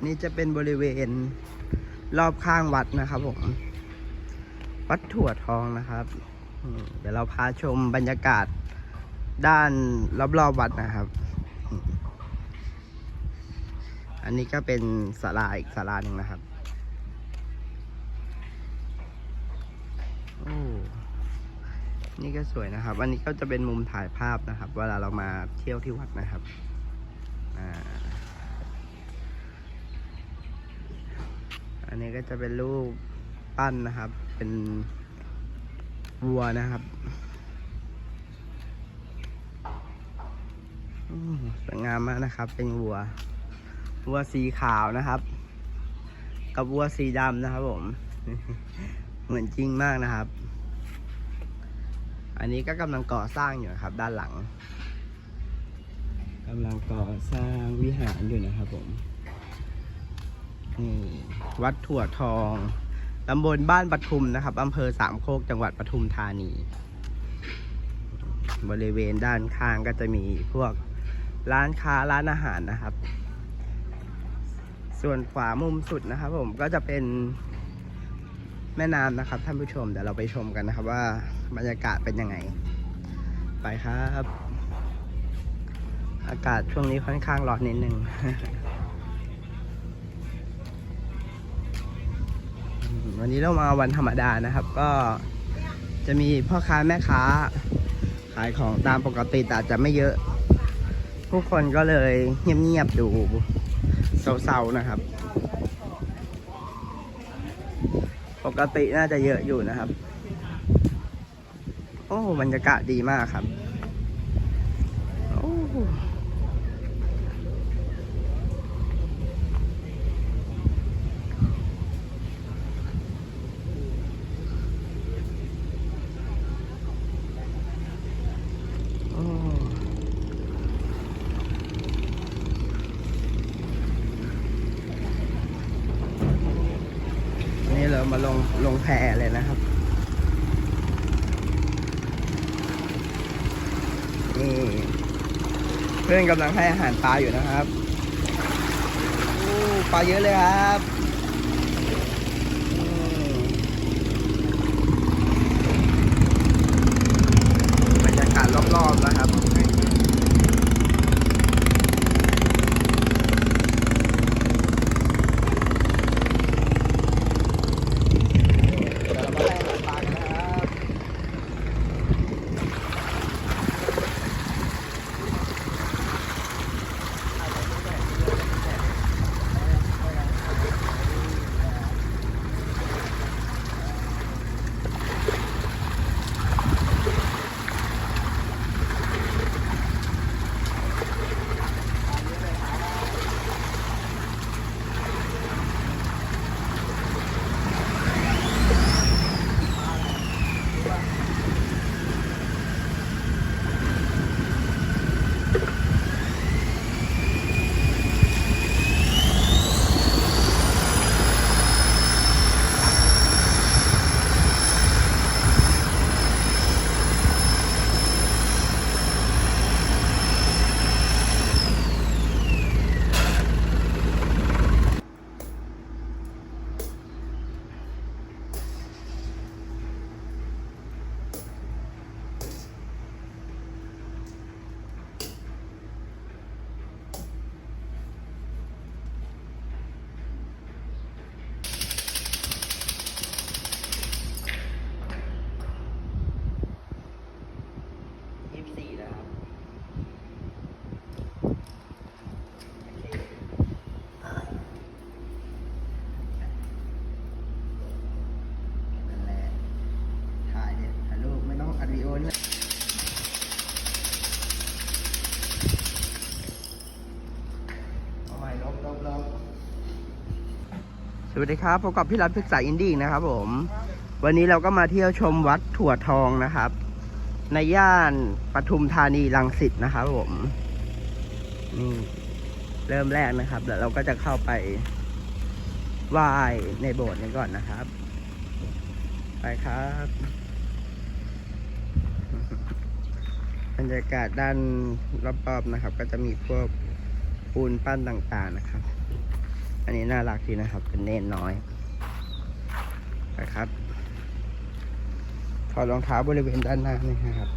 อันนี้จะเป็นบริเวณรอบข้างวัดนะครับผม วัดถั่วทองนะครับ เดี๋ยวเราพาชมบรรยากาศด้านรอบๆวัดนะครับ อันนี้ก็เป็นศาลาอีกศาลาหนึ่งนะครับนี่ก็สวยนะครับ อันนี้ก็จะเป็นมุมถ่ายภาพนะครับ เวลาเรามาเที่ยวที่วัดนะครับ อ่า อันนี้ก็จะเป็นรูปปั้นนะครับ เป็นวัวนะครับสวยงามมากนะครับ เป็นวัว วัวสีขาวนะครับ กับวัวสีดำนะครับผม เหมือนจริงมากนะครับ อันนี้ก็กำลังก่อสร้างอยู่นะครับ ด้านหลังกำลังก่อสร้างวิหารอยู่นะครับผม นี่วัดถั่วทองตำบลบ้านปทุมนะครับอำเภอสามโคกจังหวัดปทุมธานี บริเวณด้านข้างก็จะมีพวกร้านค้าร้านอาหารนะครับ ส่วนขวามุมสุดนะครับ ผมก็จะเป็นแม่น้ำนะครับท่านผู้ชมเดี๋ยวเราไปชมกันนะครับว่าบรรยากาศเป็นยังไง ไปครับ อากาศช่วงนี้ค่อนข้างร้อนนิดนึง วันนี้เรามาวันธรรมดานะครับ ก็จะมีพ่อค้าแม่ค้า ขายของตามปกติแต่จจะไม่เยอะ ผู้คนก็เลยเงียบๆดูเศร้าๆนะครับ ปกติน่าจะเยอะอยู่นะครับ โอ้บรรยากาศดีมากครับ โอ้ เรามาลงลงแพเลยนะครับ นี่เพื่อนกำลังให้อาหารปลาอยู่นะครับปลาเยอะเลยครับ สวัสดีครับพบกับพี่รัฐศึกษาอินดี้นะครับผม วันนี้เราก็มาเที่ยวชมวัดถั่วทองนะครับ ในย่านปทุมธานีรังสิตนะครับผมนี่เริ่มแรกนะครับเดี๋ยวเราก็จะเข้าไปไหว้ในโบสถ์นี้ก่อนนะครับ ไปครับ บรรยากาศด้านรอบๆนะครับ ก็จะมีพวกปูนปั้นต่างๆนะครับ อันนี้น่ารักดีนะครับ เป็นเนนน้อยนะครับถอดรองเท้าบริเวณด้านหน้านี่นะครับ